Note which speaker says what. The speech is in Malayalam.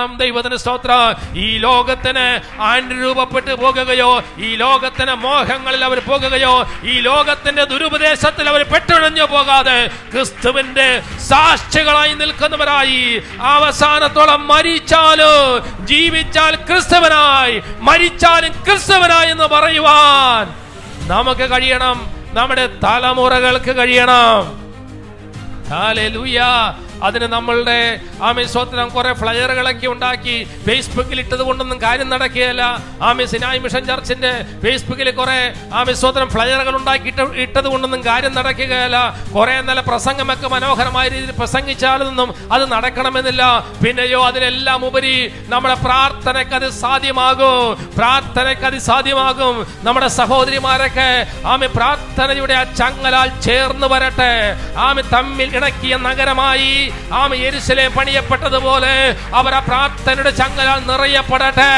Speaker 1: നാം ദൈവത്തിന് സ്തോത്ര. ഈ ലോകത്തിന് അനുരൂപപ്പെട്ടു പോകുകയോ ഈ ലോകത്തിന് മോഹങ്ങളിൽ അവർ പോകുകയോ ഈ ലോകത്തിന്റെ ദുരുപദേശത്തിൽ അവർ പെട്ടുഴഞ്ഞു പോകാതെ ക്രിസ്തുവിന്റെ സാക്ഷികളായി നിൽക്കുന്നവരായി അവസാനത്തോളം മരിച്ചാലോ ജീവിച്ചാൽ ക്രിസ്തുവനായി മരിച്ചാലും ക്രിസ്തുവനായി എന്ന് പറയുവാൻ നമുക്ക് കഴിയണം. നമ്മുടെ തലമുറകൾക്ക് കഴിയണം. അതിന് നമ്മളുടെ ആമി സ്വത്രം കുറെ ഫ്ലയറുകളൊക്കെ ഉണ്ടാക്കി ഫേസ്ബുക്കിൽ ഇട്ടത് കൊണ്ടൊന്നും കാര്യം നടക്കുകയല്ല. ആമി സിനായ് മിഷൻ ചർച്ചിന്റെ ഫേസ്ബുക്കിൽ കുറെ ആമി സ്വത്രം ഫ്ലയറുകൾ ഉണ്ടാക്കി ഇട്ട ഇട്ടത് കൊണ്ടൊന്നും കാര്യം നടക്കുകയല്ല. കുറെ നല്ല പ്രസംഗമൊക്കെ മനോഹരമായ രീതിയിൽ പ്രസംഗിച്ചാലൊന്നും അത് നടക്കണമെന്നില്ല. പിന്നെയോ അതിനെല്ലാം ഉപരി നമ്മുടെ പ്രാർത്ഥനയ്ക്ക് അത് സാധ്യമാകും. പ്രാർത്ഥനയ്ക്ക് അത് സാധ്യമാകും. നമ്മുടെ സഹോദരിമാരൊക്കെ ആമി പ്രാർത്ഥനയുടെ ആ ചങ്ങലാൽ ചേർന്ന് വരട്ടെ. ആമി തമ്മിൽ ഇണക്കിയ നഗരമായി ആമി യെരുശലേം പണിയപ്പെട്ടതുപോലെ അവർ ആ പ്രാർത്ഥനയുടെ ചങ്ങലാൽ നിറയപ്പെടട്ടെ